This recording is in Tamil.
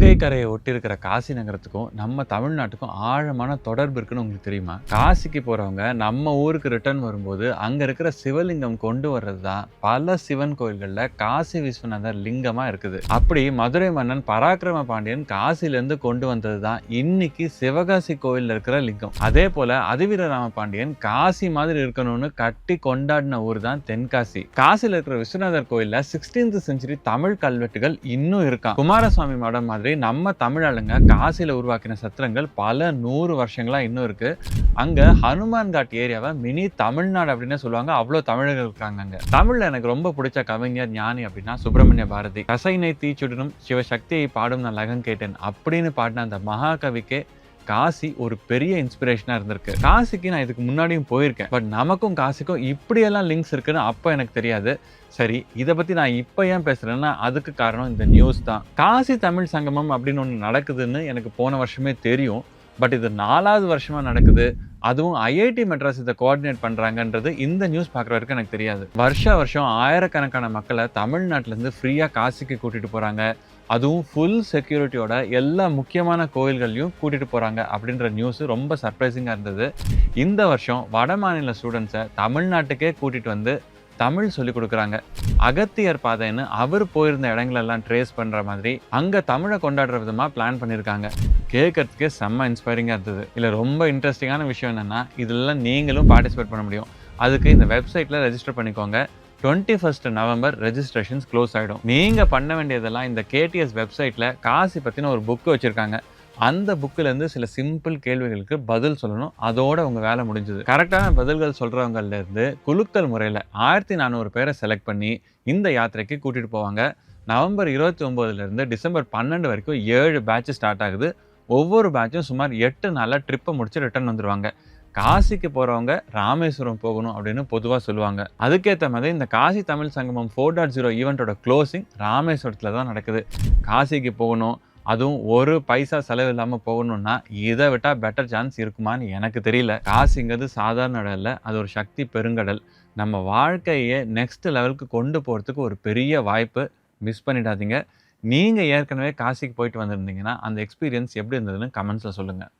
கங்கை கரையை ஒட்டி இருக்கிற காசி நகரத்துக்கும் நம்ம தமிழ்நாட்டுக்கும் ஆழமான தொடர்பு இருக்குன்னு உங்களுக்கு தெரியுமா? காசிக்கு போறவங்க நம்ம ஊருக்கு ரிட்டர்ன் வரும்போது அங்க இருக்கிற சிவலிங்கம் கொண்டு வர்றது தான் பல சிவன் கோயில்கள்ல காசி விஸ்வநாதர் லிங்கமா இருக்குது. அப்படி மதுரை மன்னன் பராக்கிரம பாண்டியன் காசில இருந்து கொண்டு வந்தது தான் இன்னைக்கு சிவகாசி கோயில்ல இருக்கிற லிங்கம். அதே போல அதிவீர ராம பாண்டியன் காசி மாதிரி இருக்கணும்னு கட்டி கொண்டாடின ஊர் தான் தென்காசி. காசில இருக்கிற விஸ்வநாதர் கோயில்ல சிக்ஸ்டீன்த் செஞ்சுரி தமிழ் கல்வெட்டுகள் இன்னும் இருக்கான் குமாரசுவாமி மடம் மாதிரி நம்ம தமிழாளுங்க காசியில் உருவாக்கின சத்திரங்கள் பல நூறு வருஷங்களாக இன்னும் இருக்குது அங்கே ஹனுமான் காட் ஏரியாவை மினி தமிழ்நாடு அப்படின்னு சொல்லுவாங்க. அவ்வளோ தமிழர்கள் இருக்காங்க அங்கே. தமிழில் எனக்கு ரொம்ப பிடிச்ச கவிஞர் ஞானி அப்படின்னா சுப்பிரமணிய பாரதி. கசைனை தீச்சுடனும் சிவசக்தியை பாடும் நான் லகம் கேட்டேன் அப்படின்னு பாடின அந்த மகாகவிக்கே காசி ஒரு பெரிய இன்ஸ்பிரேஷனாக இருந்திருக்கு. காசிக்கு நான் இதுக்கு முன்னாடியும் போயிருக்கேன். பட் நமக்கும் காசிக்கும் இப்படியெல்லாம் லிங்க்ஸ் இருக்குன்னு அப்போ எனக்கு தெரியாது. சரி இதை பற்றி நான் இப்போ ஏன் பேசுகிறேன்னா அதுக்கு காரணம் இந்த நியூஸ் தான். காசி தமிழ் சங்கமம் அப்படின்னு ஒன்று நடக்குதுன்னு எனக்கு போன வருஷமே தெரியும். பட் இது நாலாவது வருஷமாக நடக்குது. அதுவும் ஐஐடி மெட்ராஸ் இதை கோஆர்டினேட் பண்ணுறாங்கன்றது இந்த நியூஸ் பார்க்குற வரைக்கும் எனக்கு தெரியாது. வருஷ வருஷம் ஆயிரக்கணக்கான மக்களை தமிழ்நாட்டிலேருந்து ஃப்ரீயாக காசிக்கு கூட்டிகிட்டு போகிறாங்க அதுவும் ஃபுல் செக்யூரிட்டியோட எல்லா முக்கியமான கோயில்களையும் கூட்டிகிட்டு போகிறாங்க அப்படின்ற நியூஸ் ரொம்ப சர்ப்ரைசிங்காக இருந்தது. இந்த வருஷம் வட மாநில ஸ்டூடெண்ட்ஸை தமிழ்நாட்டுக்கே கூட்டிகிட்டு வந்து தமிழ் சொல்லி கொடுக்குறாங்க. அகத்தியர் பாதைன்னு அவர் போயிருந்த இடங்களெல்லாம் ட்ரேஸ் பண்ணுற மாதிரி அங்கே தமிழை கொண்டாடுற விதமாக பிளான் பண்ணியிருக்காங்க கேட்கறதுக்கே செம்ம இன்ஸ்பைரிங்காக இருந்தது. இல்லை ரொம்ப இன்ட்ரெஸ்டிங்கான விஷயம் என்னென்னா இதெல்லாம் நீங்களும் பார்ட்டிசிபேட் பண்ண முடியும். அதுக்கு இந்த வெப்சைட்டில் ரெஜிஸ்டர் பண்ணிக்கோங்க. Twenty first November registrations close ஆகிடும் நீங்கள் பண்ண வேண்டியதெல்லாம் இந்த கேடிஎஸ் வெப்சைட்டில் காசி பற்றின ஒரு புக்கு வச்சுருக்காங்க. அந்த புக்கிலேருந்து சில சிம்பிள் கேள்விகளுக்கு பதில் சொல்லணும். அதோட உங்கள் வேலை முடிஞ்சது. கரெக்டான பதில்கள் சொல்கிறவங்கலேருந்து குலுக்கல் முறையில் ஆயிரத்தி நானூறு பேரை செலக்ட் பண்ணி இந்த யாத்திரைக்கு கூட்டிகிட்டு போவாங்க. நவம்பர் இருபத்தி ஒம்போதுலேருந்து டிசம்பர் பன்னெண்டு வரைக்கும் ஏழு பேட்ச் ஸ்டார்ட் ஆகுது. ஒவ்வொரு பேட்சும் சுமார் எட்டு நாளில் ட்ரிப்பை முடிச்சு ரிட்டர்ன் வந்துடுவாங்க காசிக்கு போகிறவங்க ராமேஸ்வரம் போகணும் அப்படின்னு பொதுவாக சொல்லுவாங்க. அதுக்கேற்ற மாதிரி இந்த Kashi Tamil Sangamam four dot zero ஈவெண்ட்டோட closing ராமேஸ்வரத்தில் தான் நடக்குது. காசிக்கு போகணும் அதுவும் ஒரு பைசா செலவு இல்லாமல் போகணும்னா இதை விட்டால் பெட்டர் சான்ஸ் இருக்குமான்னு எனக்கு தெரியல. காசுங்கிறது சாதாரண இடம் இல்லை அது ஒரு சக்தி பெருங்கடல். நம்ம வாழ்க்கையை நெக்ஸ்ட் லெவலுக்கு கொண்டு போகிறதுக்கு ஒரு பெரிய வாய்ப்பு மிஸ் பண்ணிடாதீங்க. நீங்கள் ஏற்கனவே காசிக்கு போயிட்டு வந்திருந்தீங்கன்னா அந்த எக்ஸ்பீரியன்ஸ் எப்படி இருந்ததுன்னு கமெண்ட்ஸில் சொல்லுங்கள்